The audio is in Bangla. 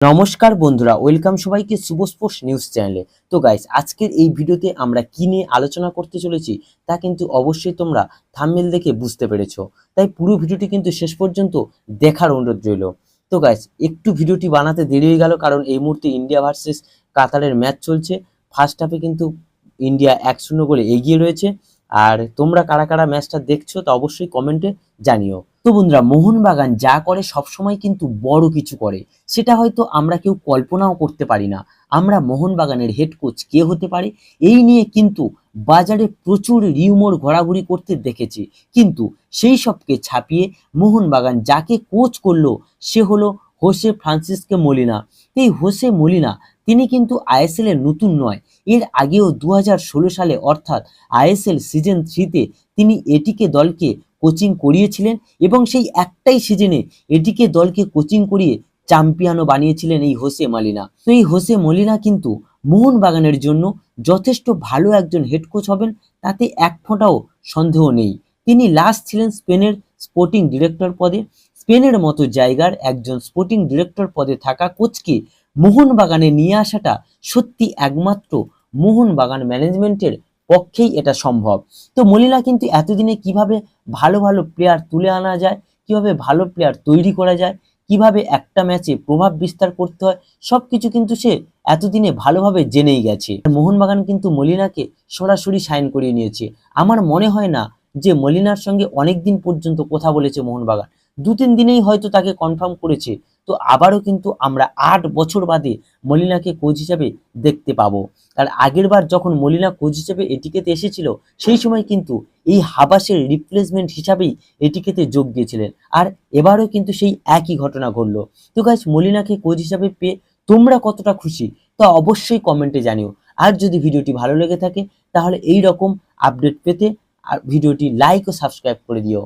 নমস্কার বন্ধুরা, ওয়েলকাম সবাইকে শুভস্পোর্টস নিউজ চ্যানেলে। তো গাইস আজকের এই ভিডিওতে আমরা কি নিয়ে আলোচনা করতে চলেছি, তা কিন্তু অবশ্যই তোমরা থাম্বনেল দেখে বুঝতে পেরেছ। তাই পুরো ভিডিওটি কিন্তু শেষ পর্যন্ত দেখার অনুরোধ রইল। তো গাইস একটু ভিডিওটি বানাতে দেরি হয়ে গেল, কারণ এই মুহূর্তে ইন্ডিয়া ভার্সেস কাতারের ম্যাচ চলছে। ফার্স্ট হাফে কিন্তু ইন্ডিয়া এক শূন্য গোলে এগিয়ে রয়েছে। আর তোমরা কারা কারা ম্যাচটা দেখছ তা অবশ্যই কমেন্টে জানিও। তো বন্ধুরা, মোহনবাগান যা করে সবসময় কিন্তু বড় কিছু করে। সেটা হয়তো আমরা কেউ কল্পনাও করতে পারি না। আমরা মোহনবাগানের হেড কোচ কে হতে পারে? এই নিয়ে কিন্তু বাজারে প্রচুর রিউমোর ঘোরাঘুরি করতে দেখেছি। কিন্তু সেই সবকে ছাপিয়ে মোহনবাগান যাকে কোচ করল, সে হলো হোসে ফ্রান্সিসকে মলিনা। এই হোসে মলিনা, তিনি কিন্তু আইএসএল এর নতুন নয়। এর আগেও দু হাজার ষোলো সালে অর্থাৎ আইএসএল সিজন থ্রিতে তিনি এটিকে দলকে কোচিং করিয়েছিলেন এবং সেই একটাই সিজনে এটিকে দলকে কোচিং করিয়ে চ্যাম্পিয়নও বানিয়েছিলেন এই হোসে মালিনা। তো এই হোসে মলিনা কিন্তু মোহনবাগানের জন্য যথেষ্ট ভালো একজন হেড কোচ হবেন, তাতে এক ফোঁটাও সন্দেহ নেই। তিনি লাস্ট ছিলেন স্পেনের স্পোর্টিং ডিরেক্টর পদে। স্পেনের মতো জায়গার একজন স্পোর্টিং ডিরেক্টর পদে থাকা কোচকে মোহনবাগানে নিয়ে আসাটা সত্যি একমাত্র মোহনবাগান ম্যানেজমেন্টের পক্ষেই এটা সম্ভব। তো মলিনা, কিন্তু এতদিনে কীভাবে ভালো ভালো প্লেয়ার তুলে আনা যায়, কীভাবে ভালো প্লেয়ার তৈরি করা যায়, কীভাবে একটা ম্যাচে প্রভাব বিস্তার করতে হয় সব কিছু কিন্তু সে এতদিনে ভালোভাবে জেনেই গেছে। মোহনবাগান কিন্তু মলিনাকে সরাসরি সাইন করিয়ে নিয়েছে। আমার মনে হয় না যে মলিনার সঙ্গে অনেক দিন পর্যন্ত কথা বলেছে মোহনবাগান। দু তিন দিনেই হয়তো তাকে কনফার্ম করেছে। তো আবারও কিন্তু আমরা আট বছর বাদে মলিনাকে কোচ হিসাবে দেখতে পাবো। আর আগের বার যখন মলিনা কোচ হিসেবে এটিকেতে এসেছিল, সেই সময় কিন্তু এই হাবাসের রিপ্লেসমেন্ট হিসাবেই এটিকেতে যোগ দিয়েছিলেন। আর এবারও কিন্তু সেই একই ঘটনা ঘটলো। তো গাছ মলিনাকে কোচ হিসাবে পেয়ে তোমরা কতটা খুশি? তা অবশ্যই কমেন্টে জানিও। আর যদি ভিডিওটি ভালো লেগে থাকে, তাহলে এই রকম আপডেট পেতে আর ভিডিওটি লাইক ও সাবস্ক্রাইব করে দিও।